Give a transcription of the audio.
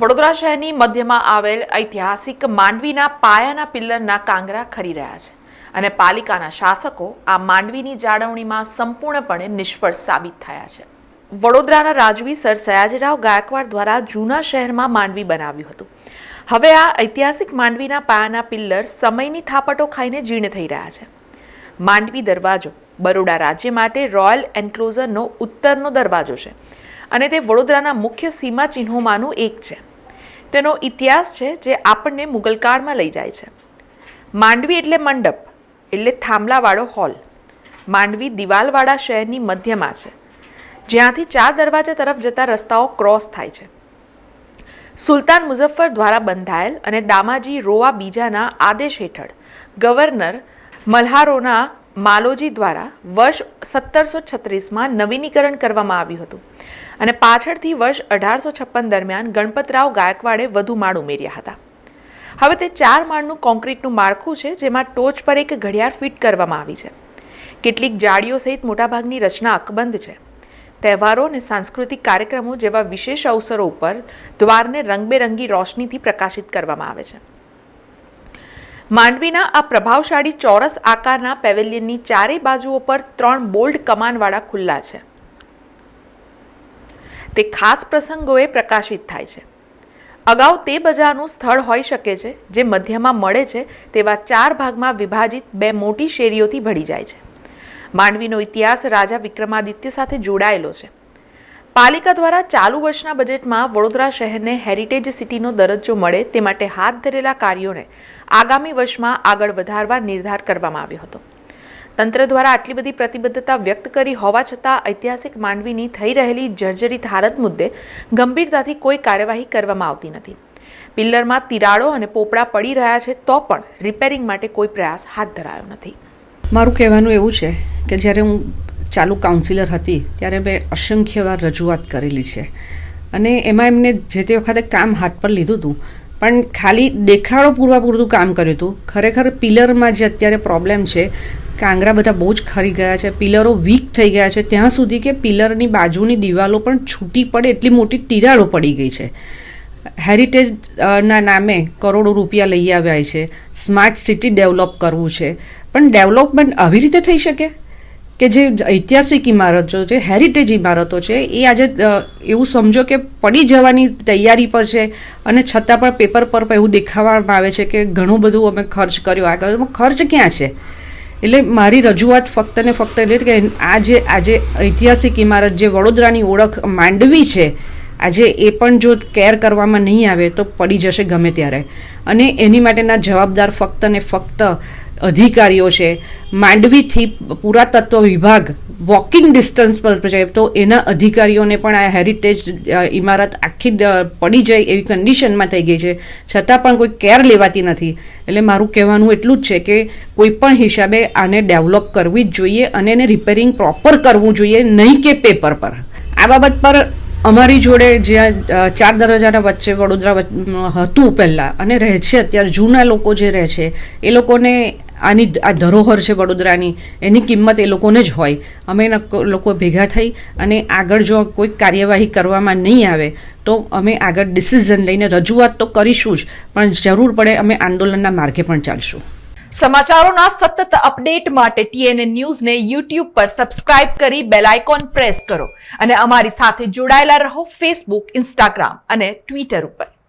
વડોદરા શહેરની મધ્યમાં આવેલ ઐતિહાસિક માંડવીના પાયાના પિલ્લરના કાંગરા ખરી રહ્યા છે અને પાલિકાના શાસકો આ માંડવીની જાળવણીમાં સંપૂર્ણપણે નિષ્ફળ સાબિત થયા છે. વડોદરાના રાજવી સર સયાજીરાવ ગાયકવાડ દ્વારા જૂના શહેરમાં માંડવી બનાવ્યું હતું. હવે આ ઐતિહાસિક માંડવીના પાયાના પિલ્લર સમયની થાપટો ખાઈને જીર્ણ થઈ રહ્યા છે. માંડવી દરવાજો બરોડા રાજ્ય માટે રોયલ એન્ક્લોઝરનો ઉત્તરનો દરવાજો છે અને તે વડોદરાના મુખ્ય સીમા ચિહ્નોમાંનું એક છે. તેનો ઇતિહાસ છે જે આપણને મુગલકાળમાં લઈ જાય છે. માંડવી એટલે મંડપ, એટલે થાંભલાવાળો હોલ. માંડવી દિવાલવાળા શહેરની મધ્યમાં છે. જ્યાંથી ચાર દરવાજા તરફ જતા રસ્તાઓ ક્રોસ થાય છે. સુલતાન મુઝફ્ફર દ્વારા બંધાયેલ અને દામાજી રોવા બીજાના આદેશ હેઠળ ગવર્નર મલ્હારોના માલોજી દ્વારા વર્ષ સત્તરસો છત્રીસમાં નવીનીકરણ કરવામાં આવ્યું હતું અને પાછળથી વર્ષ અઢારસો છપ્પન દરમિયાન ગણપતરાવ ગાયકવાડે વધુ માળ ઉમેર્યા હતા. હવે તે ચાર માળનું કોન્ક્રીટનું માળખું છે, જેમાં ટોચ પર એક ઘડિયાળ ફિટ કરવામાં આવી છે. કેટલીક જાળીઓ સહિત મોટાભાગની રચના અકબંધ છે. તહેવારો અને સાંસ્કૃતિક કાર્યક્રમો જેવા વિશેષ અવસરો ઉપર દ્વારને રંગબેરંગી રોશનીથી પ્રકાશિત કરવામાં આવે છે. માંડવીના આ પ્રભાવશાળી ચોરસ આકારના પેવેલિયનની ચારેય બાજુઓ પર ત્રણ બોલ્ડ કમાનવાળા ખુલ્લા છે. તે ખાસ પ્રસંગોએ પ્રકાશિત થાય છે. અગાઉ તે બજારનું સ્થળ હોઈ શકે છે, જે મધ્યમાં મળે છે, તેવા ચાર ભાગમાં વિભાજિત બે મોટી શેરીઓથી ભળી જાય છે. માંડવીનો ઇતિહાસ રાજા વિક્રમાદિત્ય સાથે જોડાયેલો છે. પાલિકા દ્વારા ચાલુ વર્ષના બજેટમાં વડોદરા શહેરને હેરિટેજ સિટીનો દરજ્જો મળે તે માટે હાથ ધરેલા કાર્યોને આગામી વર્ષમાં આગળ વધારવા નિર્ધાર કરવામાં આવ્યો હતો. તંત્ર દ્વારા આટલી બધી પ્રતિબદ્ધતા વ્યક્ત કરી હોવા છતાં ઐતિહાસિક માંડવીની થઈ રહેલી જર્જરિત હાલત મુદ્દે ગંભીરતાથી કોઈ કાર્યવાહી કરવામાં આવતી નથી. પિલ્લરમાં તિરાડો અને પોપડા પડી રહ્યા છે તો પણ રિપેરિંગ માટે કોઈ પ્રયાસ હાથ ધરાયો નથી. મારું કહેવાનું એવું છે કે જ્યારે હું ચાલુ કાઉન્સિલર હતી, ત્યારે મેં અસંખ્ય વાર રજૂઆત કરેલી છે. અને એમાં એમને જે તે વખતે કામ હાથ પર લીધું હતું, પણ ખાલી દેખાડો પૂરવા પૂરતું કામ કર્યું હતું. ખરેખર પિલરમાં જે અત્યારે પ્રોબ્લેમ છે, કાંગરા બધા બહુ જ ખરી ગયા છે, પિલરો વીક થઈ ગયા છે, ત્યાં સુધી કે પિલરની બાજુની દિવાલો પણ છૂટી પડે એટલી મોટી તિરાડો પડી ગઈ છે. હેરિટેજના નામે કરોડો રૂપિયા લઈ આવ્યા છે. સ્માર્ટ સિટી ડેવલપ કરવું છે. પણ ડેવલપમેન્ટ આવી રીતે થઈ શકે? કે જે ઐતિહાસિક ઇમારતો છે હેરિટેજ ઇમારતો છે, એ આજે એવું સમજો કે પડી જવાની તૈયારી પર છે અને છતાં પણ પેપર પર પણ એવું દેખાડવામાં આવે છે કે ઘણું બધું અમે ખર્ચ કર્યો. આ કર્યો ખર્ચ ક્યાં છે? એટલે મારી રજૂઆત ફક્ત ને ફક્ત એટલે કે આ જે આજે ઐતિહાસિક ઇમારત જે વડોદરાની ઓળખ માંડવી છે, આજે એ પણ જો કેર કરવામાં નહીં આવે તો પડી જશે ગમે ત્યારે. અને એની માટેના જવાબદાર ફક્ત ને ફક્ત અધિકારીઓ છે. માંડવીથી પુરાતત્વ વિભાગ વોકિંગ ડિસ્ટન્સ પર છે તો એના અધિકારીઓને પણ આ હેરિટેજ ઇમારત આખી પડી જાય એવી કન્ડિશનમાં થઈ ગઈ છે. છતાં પણ કોઈ કેર લેવાતી નથી. એટલે મારું કહેવાનું એટલું જ છે કે કોઈ પણ હિસાબે આને ડેવલપ કરવી જ જોઈએ અને એને રિપેરિંગ પ્રોપર કરવું જોઈએ, નહીં કે પેપર પર. આ બાબત પર અમારી જોડે જ્યાં ચાર દરવાજાના વચ્ચે વડોદરા હતું પહેલાં અને રહે છે અત્યારે, જૂના લોકો જે રહે છે, એ લોકોને આની આ ધરોહર છે વડોદરાની, એની કિંમત એ લોકોને જ હોય. અમે લોકો ભેગા થઈ અને આગળ જો કોઈ કાર્યવાહી કરવામાં નહીં આવે, તો અમે આગળ ડિસિઝન લઈને રજૂઆત તો કરીશું જ, પણ જરૂર પડે અમે આંદોલનના માર્ગે પણ ચાલશું. સમાચારોના સતત અપડેટ માટે ટીએનએ ન્યૂઝને યુટ્યુબ પર સબસ્ક્રાઇબ કરી બેલ આઇકોન પ્રેસ કરો અને અમારી સાથે જોડાયેલા રહો ફેસબુક ઇન્સ્ટાગ્રામ અને ટ્વિટર ઉપર.